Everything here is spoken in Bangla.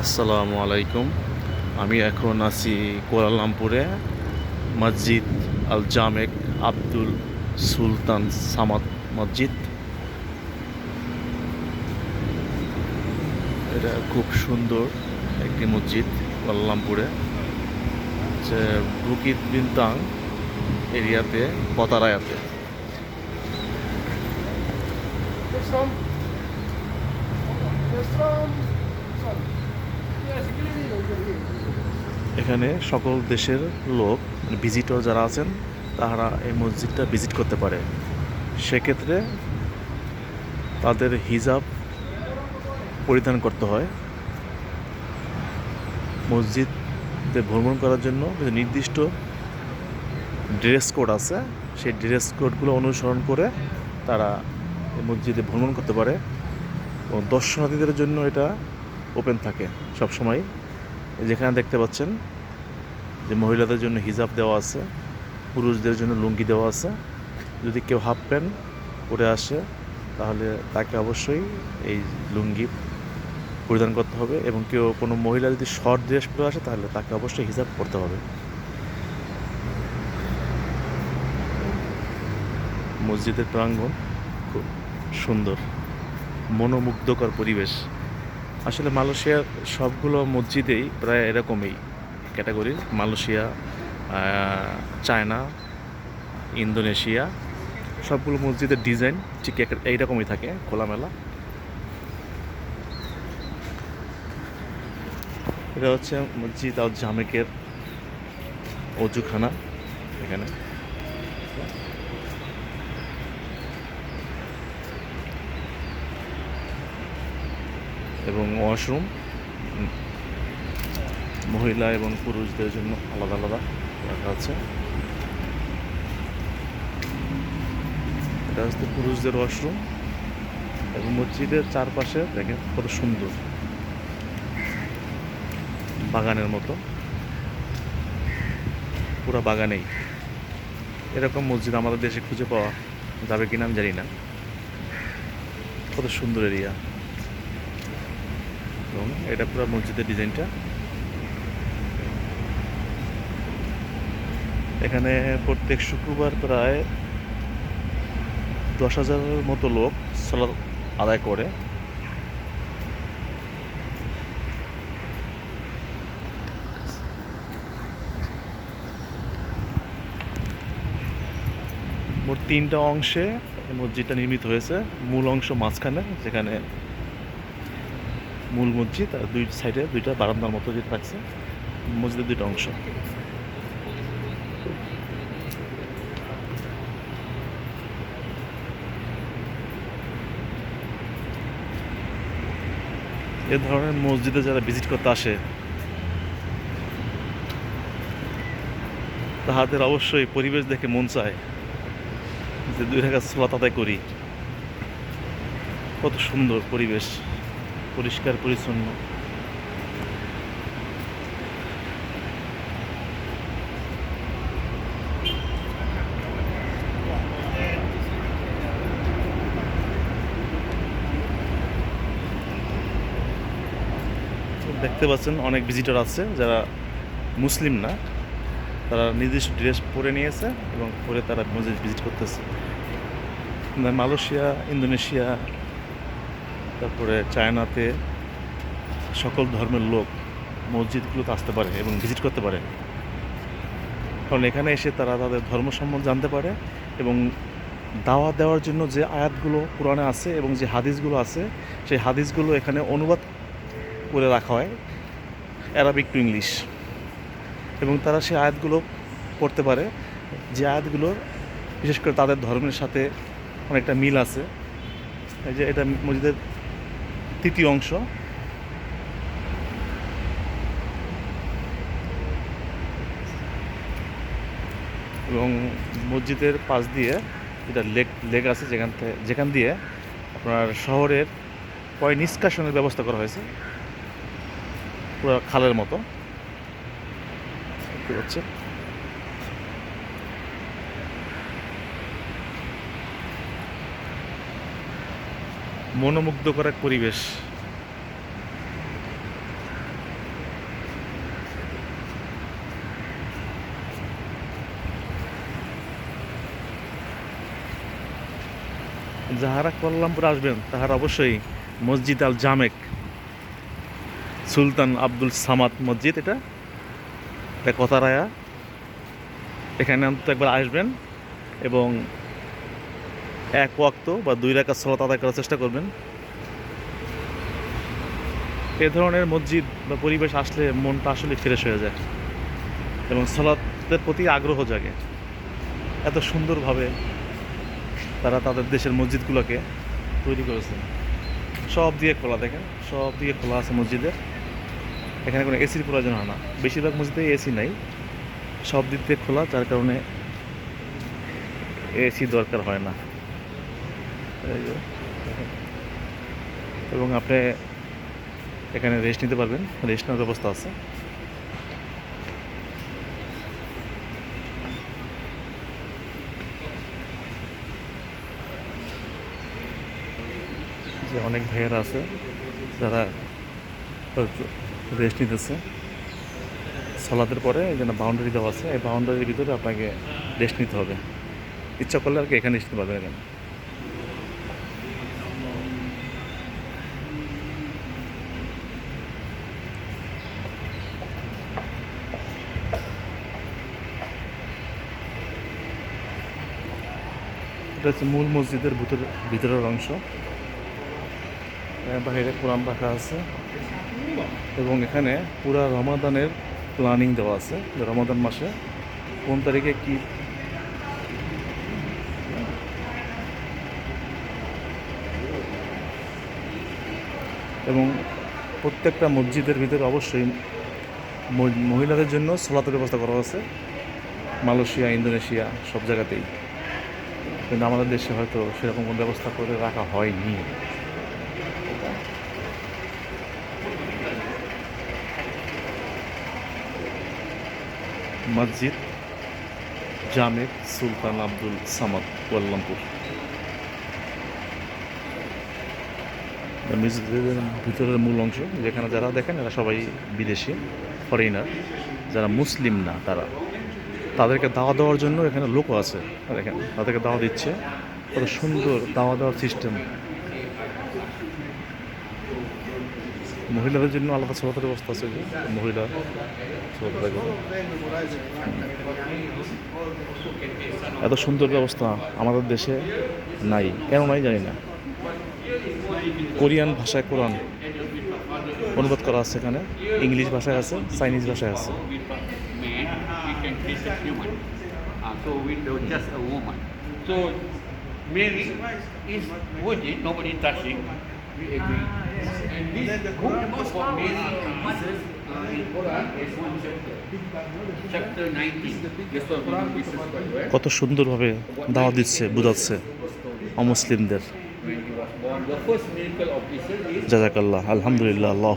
আসসালামু আলাইকুম আমি এখন আছি কুয়ালালামপুরে, মসজিদ আল জামেক আব্দুল সুলতান সামাদ মসজিদ এটা খুব সুন্দর একটি মসজিদ কুয়ালালামপুরে হচ্ছে বুকিত বিনতাং এরিয়াতে, পতারায়াতে? This one? এখানে সকল দেশের লোক মানে ভিজিটর যারা আছেন তারা এই মসজিদটা ভিজিট করতে পারে। সেক্ষেত্রে তাদের হিজাব পরিধান করতে হয়। মসজিদে ভ্রমণ করার জন্য নির্দিষ্ট ড্রেস কোড আছে, সেই ড্রেস কোডগুলো অনুসরণ করে তারা এই মসজিদে ভ্রমণ করতে পারে। এবং দর্শনার্থীদের জন্য এটা ওপেন থাকে সবসময়। যেখানে দেখতে পাচ্ছেন যে মহিলাদের জন্য হিজাব দেওয়া আছে, পুরুষদের জন্য লুঙ্গি দেওয়া আছে। যদি কেউ হাফ প্যান্ট পরে আসে, তাহলে তাকে অবশ্যই এই লুঙ্গি পরিধান করতে হবে এবং কেউ কোনো মহিলা যদি শর্ট ড্রেস পরে আসে, তাহলে তাকে অবশ্যই হিজাব পরতে হবে। মসজিদের প্রাঙ্গণ খুব সুন্দর, মনোমুগ্ধকর পরিবেশ। আসলে মালয়েশিয়ার সবগুলো মসজিদেই প্রায় এরকমই ক্যাটাগরির মালয়েশিয়া চায়না, ইন্দোনেশিয়া, সবগুলো মসজিদের ডিজাইন ঠিক এইরকমই থাকে, খোলামেলা। এটা হচ্ছে মসজিদ আল জামেকের অজুখানা এখানে। এবং ওয়াশরুম মহিলা এবং পুরুষদের জন্য আলাদা আলাদা রাখা আছে। এটা হচ্ছে পুরুষদের ওয়াশরুম এবং মসজিদের চারপাশে দেখেন কত সুন্দর বাগানের মতো। পুরো বাগানেই। এরকম মসজিদ আমাদের দেশে খুঁজে পাওয়া যাবে কিনা আমি জানি না। কত সুন্দর এরিয়া। এবং এটা পুরো মসজিদের ডিজাইনটা। এখানে প্রত্যেক শুক্রবার প্রায় দশ হাজারের মতো লোক সালাদ আদায় করে। মোট তিনটা অংশে মসজিদটা নির্মিত হয়েছে। মূল অংশ মাঝখানে, যেখানে মূল মসজিদ আর দুই সাইডে দুইটা বারান্দার মতো যেটা রাখছে, মসজিদের দুইটা অংশ। এ ধরনের মসজিদে যারা ভিজিট করতে আসে, তাহাদের অবশ্যই পরিবেশ দেখে মন চায় যে দুই টাকা সোলাত আদায় করি। কত সুন্দর পরিবেশ। পরিষ্কার, পরিচ্ছন্ন। দেখতে পাচ্ছেন অনেক ভিজিটর আছে যারা মুসলিম না। তারা নির্দিষ্ট ড্রেস পরে নিয়েছে এবং পরে তারা মসজিদ ভিজিট করতেছে। মালয়েশিয়া, ইন্দোনেশিয়া তারপরে চায়নাতে সকল ধর্মের লোক মসজিদগুলোতে আসতে পারে এবং ভিজিট করতে পারে। কারণ এখানে এসে তারা তাদের ধর্ম সম্বন্ধে জানতে পারে এবং দাওয়া দেওয়ার জন্য যে আয়াতগুলো কোরআনে আছে এবং যে হাদিসগুলো আছে, সেই হাদিসগুলো এখানে অনুবাদ করে রাখা হয় অ্যারাবিক টু ইংলিশ। এবং তারা সেই আয়াতগুলো পড়তে পারে, যে আয়াতগুলোর বিশেষ করে তাদের ধর্মের সাথে অনেকটা মিল আছে। এই যে এটা মসজিদের তৃতীয় অংশ। এবং মসজিদের পাশ দিয়ে যেটা লেক লেক আছে যেখান থেকে যেখান দিয়ে আপনার শহরের পয় নিষ্কাশনের ব্যবস্থা করা হয়েছে। পুরো খালের মতো। দেখতে মনোমুগ্ধকর এক পরিবেশ। যাহারা কল্যাণপুর আসবেন, তাহারা অবশ্যই মসজিদ আল জামেক, সুলতান আব্দুল সামাদ মসজিদ, এটা কথা রায়া এখানে অন্তত একবার আসবেন এবং এক ওয়াক্ত বা দুই রাকাত সলাত আদায় করার চেষ্টা করবেন। এ ধরনের মসজিদ বা পরিবেশ আসলে মনটা আসলে ফ্রেশ হয়ে যায় এবং সলাতের প্রতি আগ্রহ জাগে। এত সুন্দরভাবে তারা তাদের দেশের মসজিদগুলোকে তৈরি করেছেন সব দিয়ে খোলা দেখেন, সব দিয়ে খোলা আছে মসজিদের এখানে কোনো এসির প্রয়োজন হয় না। বেশিরভাগ মসজিদে এসি নাই। সব দিক দিয়ে খোলা, যার কারণে এসি দরকার হয় না। এবং আপনি এখানে রেস্ট নিতে পারবেন। রেস্ট নেওয়ার ব্যবস্থা আছে। যে অনেক ভাইয়েরা আছে, যারা রেস্ট নিতেছে। সলাতের পরে জন্য বাউন্ডারি দেওয়া আছে। এই বাউন্ডারির ভিতরে আপনাকে রেস্ট নিতে হবে। ইচ্ছা করলে আর কি এখানে রেস্ট নিতে পারবেন। এখানে এটা হচ্ছে মূল মসজিদের ভিতরে ভিতরের অংশ। বাইরে কোরআন রাখা আছে। এবং এখানে পুরা রমাদানের প্ল্যানিং দেওয়া আছে রমাদান মাসে কোন তারিখে কি এবং প্রত্যেকটা মসজিদের ভিতরে অবশ্যই মহিলাদের জন্য সলাতের ব্যবস্থা করা আছে। মালয়েশিয়া, ইন্দোনেশিয়া, সব জায়গাতেই। কিন্তু আমাদের দেশে হয়তো সেরকম কোনো ব্যবস্থা করে রাখা হয়নি। মসজিদ Jamek Sultan Abdul Samad Kuala Lumpur মসজিদের ভিতরের মূল অংশ, যেখানে যারা দেখেন, এরা সবাই বিদেশি ফরেনার যারা মুসলিম না, তারা। তাদেরকে দাওয়া দেওয়ার জন্য এখানে লোকও আছে। দেখেন তাদেরকে দাওয়া দিচ্ছে। কত সুন্দর দাওয়া দেওয়ার সিস্টেম মহিলাদের জন্য আলাদা সলাতের ব্যবস্থা আছে যে, মহিলা। এত সুন্দর ব্যবস্থা আমাদের দেশে নাই। কেন নাই জানি না। কোরিয়ান ভাষায় কোরআন অনুবাদ করা আছে এখানে। ইংলিশ ভাষায় আছে, চাইনিজ ভাষায় আছে। We create a human. Uh, so with the, just a woman. So Mary is virgin, nobody touching. We agree. And this book about Mary and Jesus uh, in Quran is one chapter. Chapter 19. This one we know this is quite well. কত সুন্দরভাবে দাওয়া দিচ্ছে বোঝাচ্ছে অমুসলিমদের of is জাজাকাল্লাহ আলহামদুলিল্লাহ আল্লাহ